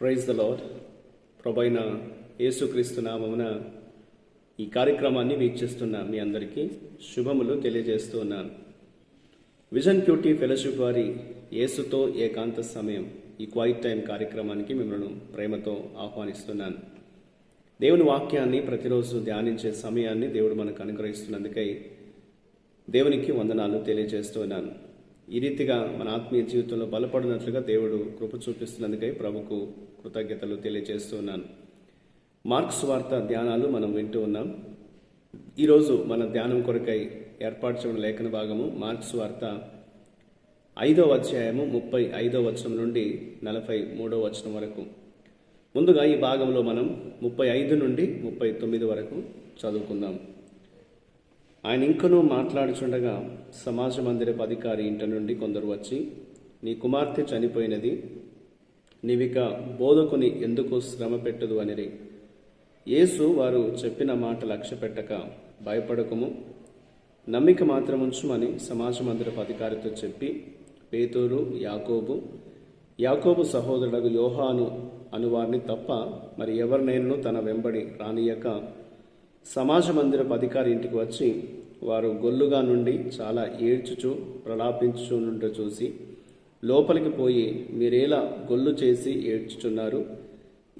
Praise the lord ప్రభైన యేసుక్రీస్తు నామమున ఈ కార్యక్రమాన్ని వీక్షిస్తున్న మీ అందరికీ శుభములు తెలియజేస్తూ ఉన్నాను. విజన్ క్యూటీ ఫెలోషిప్ వారి యేసుతో ఏకాంత సమయం ఈ క్వైట్ టైం కార్యక్రమానికి మిమ్మల్ని ప్రేమతో ఆహ్వానిస్తున్నాను. దేవుని వాక్యాన్ని ప్రతిరోజు ధ్యానించే సమయాన్ని దేవుడు మనకు అనుగ్రహిస్తున్నందుకై దేవునికి వందనాలు తెలియజేస్తున్నాను ఈ రీతిగా మన ఆత్మీయ జీవితంలో బలపడినట్లుగా దేవుడు కృప చూపిస్తున్నందుకై ప్రభుకు కృతజ్ఞతలు తెలియజేస్తున్నాను మార్క్స్ వార్త ధ్యానాలు మనం వింటూ ఉన్నాం. ఈరోజు మన ధ్యానం కొరకై ఏర్పాటు చేయడం లేఖన భాగము మార్క్స్ వార్త ఐదవ అధ్యాయము ముప్పై ఐదవ వచనం నుండి నలభై మూడవ వచనం వరకు. ముందుగా ఈ భాగంలో మనం ముప్పై ఐదు నుండి ముప్పై తొమ్మిది వరకు చదువుకుందాం. ఆయన ఇంకనూ మాట్లాడుచుండగా సమాజ మందిరపు అధికారి ఇంట నుండి కొందరు వచ్చి నీ కుమార్తె చనిపోయినది నీవిక బోధకుని ఎందుకు శ్రమ పెట్టదు అనిరి. యేసు వారు చెప్పిన మాట లక్ష్య పెట్టక భయపడకము. నమ్మిక మాత్రముంచుమని సమాజ మందిరపు అధికారితో చెప్పి పేతూరు యాకోబు యాకోబు సహోదరుడు యోహాను అనువారిని తప్ప మరి ఎవరినైనా తన వెంబడి రానియక సమాజ మందిరపు అధికారి ఇంటికి వచ్చి వారు గొల్లుగా నుండి చాలా ఏడ్చుచు ప్రలాపించుచు నుండి చూసి లోపలికి పోయి మీరేలా గొల్లు చేసి ఏడ్చుచున్నారు?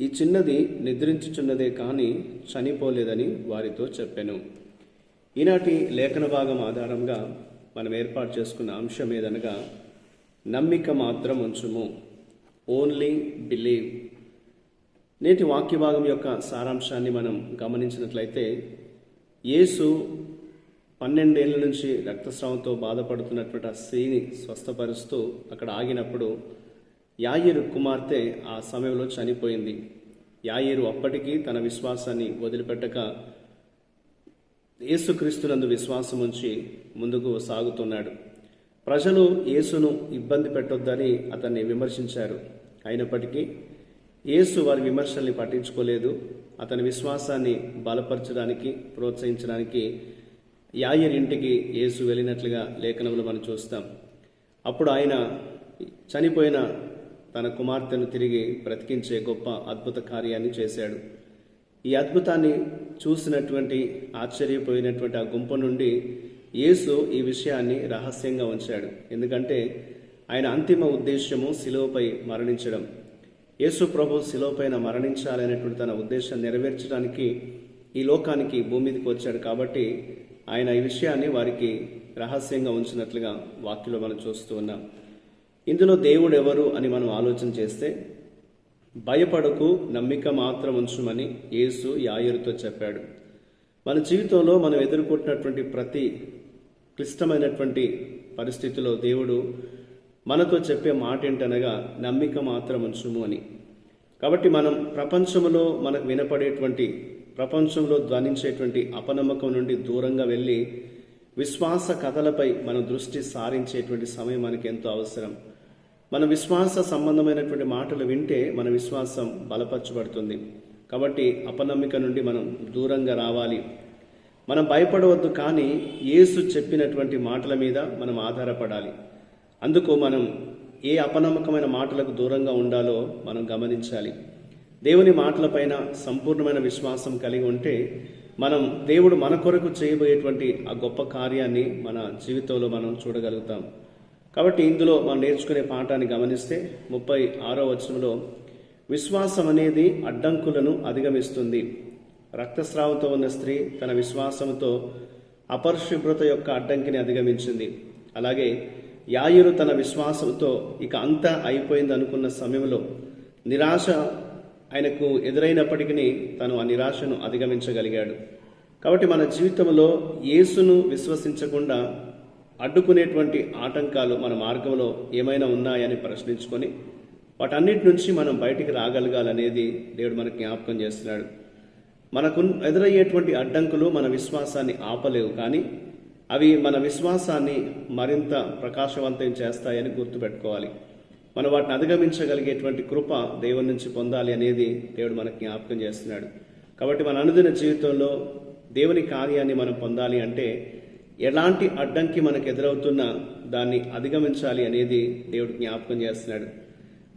ఈ చిన్నది నిద్రించుచున్నదే కానీ చనిపోలేదని వారితో చెప్పాను. ఈనాటి లేఖన భాగం ఆధారంగా మనం ఏర్పాటు చేసుకున్న అంశం ఏదనగా నమ్మిక మాత్రం ఉంచుము. ఓన్లీ బిలీవ్ నేటి వాక్య భాగం యొక్క సారాంశాన్ని మనం గమనించినట్లయితే యేసు పన్నెండేళ్ళ నుంచి రక్తస్రావంతో బాధపడుతున్నటువంటి ఆ స్త్రీని స్వస్థపరుస్తూ అక్కడ ఆగినప్పుడు యాయిరు కుమార్తె ఆ సమయంలో చనిపోయింది. యాయిరు అప్పటికీ తన విశ్వాసాన్ని వదిలిపెట్టక యేసుక్రీస్తునందు విశ్వాసం ఉంచి ముందుకు సాగుతున్నాడు. ప్రజలు యేసును ఇబ్బంది పెట్టొద్దని అతన్ని విమర్శించారు. అయినప్పటికీ యేసు వారి విమర్శల్ని పట్టించుకోలేదు. అతని విశ్వాసాన్ని బలపరచడానికి ప్రోత్సహించడానికి యాయర్ ఇంటికి యేసు వెళ్ళినట్లుగా లేఖనంలో మనం చూస్తాం. అప్పుడు ఆయన చనిపోయిన తన కుమార్తెను తిరిగి బ్రతికించే గొప్ప అద్భుత కార్యాన్ని చేశాడు. ఈ అద్భుతాన్ని చూసినటువంటి ఆశ్చర్యపోయినటువంటి ఆ గుంపు నుండి యేసు ఈ విషయాన్ని రహస్యంగా ఉంచాడు. ఎందుకంటే ఆయన అంతిమ ఉద్దేశ్యము శిలువపై మరణించడం. యేసు ప్రభు శిలోపైన మరణించాలనేటువంటి తన ఉద్దేశం నెరవేర్చడానికి ఈ లోకానికి భూమి మీదకి వచ్చాడు కాబట్టి ఆయన ఈ విషయాన్ని వారికి రహస్యంగా ఉంచినట్లుగా వాక్యలో మనం చూస్తూ ఉన్నాం. ఇందులో దేవుడు ఎవరు అని మనం ఆలోచన చేస్తే భయపడకు నమ్మిక మాత్రం ఉంచుమని యేసు యాయరుతో చెప్పాడు. మన జీవితంలో మనం ఎదుర్కొంటున్నటువంటి ప్రతి క్లిష్టమైనటువంటి పరిస్థితిలో దేవుడు మనతో చెప్పే మాట ఏంటనగా నమ్మిక మాత్రం ఉంచుము అని. కాబట్టి మనం ప్రపంచంలో మనకు వినపడేటువంటి ప్రపంచంలో ధ్వనించేటువంటి అపనమ్మకం నుండి దూరంగా వెళ్ళి విశ్వాస కథలపై మన దృష్టి సారించేటువంటి సమయం మనకి ఎంతో అవసరం. మన విశ్వాస సంబంధమైనటువంటి మాటలు వింటే మన విశ్వాసం బలపరచబడుతుంది. కాబట్టి అపనమ్మిక నుండి మనం దూరంగా రావాలి. మనం భయపడవద్దు కానీ యేసు చెప్పినటువంటి మాటల మీద మనం ఆధారపడాలి. అందుకు మనం ఏ అపనమ్మకమైన మాటలకు దూరంగా ఉండాలో మనం గమనించాలి. దేవుని మాటలపైన సంపూర్ణమైన విశ్వాసం కలిగి ఉంటే మనం దేవుడు మన కొరకు చేయబోయేటువంటి ఆ గొప్ప కార్యాన్ని మన జీవితంలో మనం చూడగలుగుతాం. కాబట్టి ఇందులో మనం నేర్చుకునే పాఠాన్ని గమనిస్తే ముప్పై ఆరో వచనంలో విశ్వాసం అనేది అడ్డంకులను అధిగమిస్తుంది. రక్తస్రావంతో ఉన్న స్త్రీ తన విశ్వాసంతో అపరిశుభ్రత యొక్క అడ్డంకిని అధిగమించింది. అలాగే యాయురు తన విశ్వాసంతో ఇక అంతా అయిపోయింది అనుకున్న సమయంలో నిరాశ ఆయనకు ఎదురైనప్పటికీ తను ఆ నిరాశను అధిగమించగలిగాడు. కాబట్టి మన జీవితంలో యేసును విశ్వసించకుండా అడ్డుకునేటువంటి ఆటంకాలు మన మార్గంలో ఏమైనా ఉన్నాయని ప్రశ్నించుకొని వాటన్నిటి నుంచి మనం బయటికి రాగలగాలనేది దేవుడు మనకు జ్ఞాపకం చేస్తున్నాడు. మనకు ఎదురయ్యేటువంటి అడ్డంకులు మన విశ్వాసాన్ని ఆపలేవు కానీ అవి మన విశ్వాసాన్ని మరింత ప్రకాశవంతం చేస్తాయని గుర్తుపెట్టుకోవాలి. మనం వాటిని అధిగమించగలిగేటువంటి కృప దేవుని నుంచి పొందాలి అనేది దేవుడు మనకు జ్ఞాపకం చేస్తున్నాడు. కాబట్టి మన అనుదిన జీవితంలో దేవుని కార్యాన్ని మనం పొందాలి అంటే ఎలాంటి అడ్డంకి మనకు ఎదురవుతున్నా దాన్ని అధిగమించాలి అనేది దేవుడు జ్ఞాపకం చేస్తున్నాడు.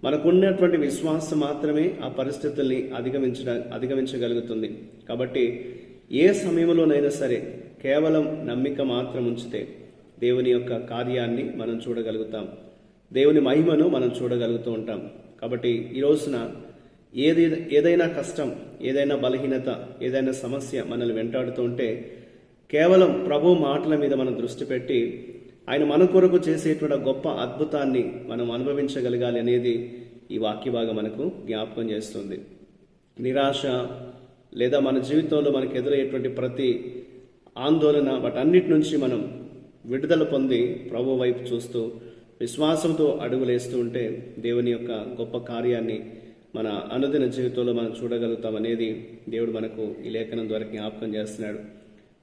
మనకున్నటువంటి విశ్వాసం మాత్రమే ఆ పరిస్థితుల్ని అధిగమించ అధిగమించగలుగుతుంది. కాబట్టి ఏ సమయంలోనైనా సరే కేవలం నమ్మిక మాత్రం ఉంచితే దేవుని యొక్క కార్యాన్ని మనం చూడగలుగుతాం. దేవుని మహిమను మనం చూడగలుగుతూ ఉంటాం. కాబట్టి ఈ రోజున ఏది ఏదైనా కష్టం ఏదైనా బలహీనత ఏదైనా సమస్య మనల్ని వెంటాడుతూ ఉంటే కేవలం ప్రభు మాటల మీద మనం దృష్టి పెట్టి ఆయన మన కొరకు చేసేటువంటి గొప్ప అద్భుతాన్ని మనం అనుభవించగలగాలి అనేది ఈ వాక్య భాగం మనకు జ్ఞాపకం చేస్తుంది. నిరాశ లేదా మన జీవితంలో మనకు ఎదురయ్యేటువంటి ప్రతి ఆందోళన వాటన్నిటి నుంచి మనం విడుదల పొంది ప్రభు వైపు చూస్తూ విశ్వాసంతో అడుగులేస్తూ ఉంటే దేవుని యొక్క గొప్ప కార్యాన్ని మన అనుదిన జీవితంలో మనం చూడగలుగుతాం అనేది దేవుడు మనకు ఈ లేఖనం ద్వారా జ్ఞాపకం చేస్తున్నాడు.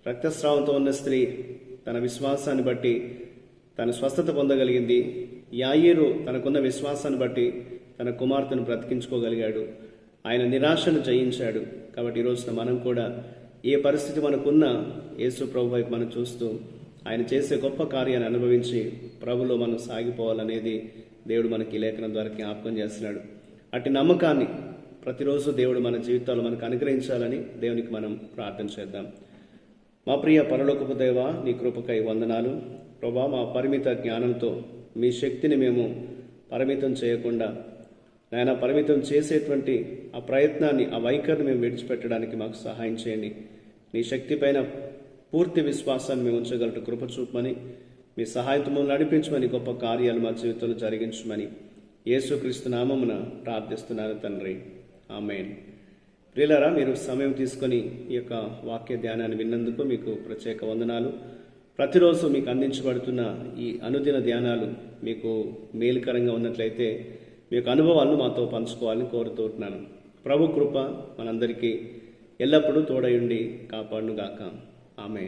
రక్తస్రావంతో ఉన్న స్త్రీ తన విశ్వాసాన్ని బట్టి తన స్వస్థత పొందగలిగింది. యాయేరు తనకున్న విశ్వాసాన్ని బట్టి తన కుమార్తెను బ్రతికించుకోగలిగాడు. ఆయన నిరాశను జయించాడు. కాబట్టి ఈ రోజున మనం కూడా ఏ పరిస్థితి మనకున్నా యేసు ప్రభు వైపు మనం చూస్తూ ఆయన చేసే గొప్ప కార్యాన్ని అనుభవించి ప్రభులో మనం సాగిపోవాలనేది దేవుడు మనకి లేఖనం ద్వారా జ్ఞాపకం చేస్తున్నాడు. అట్టి నమ్మకాన్ని ప్రతిరోజు దేవుడు మన జీవితాలు మనకు అనుగ్రహించాలని దేవునికి మనం ప్రార్థన చేద్దాం. మా ప్రియ పరలోకపు దేవ నీ కృపకై వందనాలు. ప్రభా మా పరిమిత జ్ఞానంతో మీ శక్తిని మేము పరిమితం చేయకుండా నాయన పరిమితం చేసేటువంటి ఆ ప్రయత్నాన్ని ఆ వైఖరిని మేము విడిచిపెట్టడానికి మాకు సహాయం చేయండి. నీ శక్తి పైన పూర్తి విశ్వాసాన్ని మేము ఉంచగలట కృప చూపమని మీ సహాయంతో నడిపించమని గొప్ప కార్యాలు మా జీవితంలో జరిగించమని యేసుక్రీస్తు నామమున ప్రార్థిస్తున్నాను తండ్రి. ఆమెన్. ప్రియులరా మీరు సమయం తీసుకొని ఈ యొక్క వాక్య ధ్యానాన్ని విన్నందుకు మీకు ప్రత్యేక వందనాలు. ప్రతిరోజు మీకు అందించబడుతున్న ఈ అనుదిన ధ్యానాలు మీకు మేలుకరంగా ఉన్నట్లయితే మీ యొక్క అనుభవాలను మాతో పంచుకోవాలని కోరుతున్నాను ప్రభు కృప మనందరికీ ఎల్లప్పుడూ తోడయుండి కాపాడునుగాక. ఆమె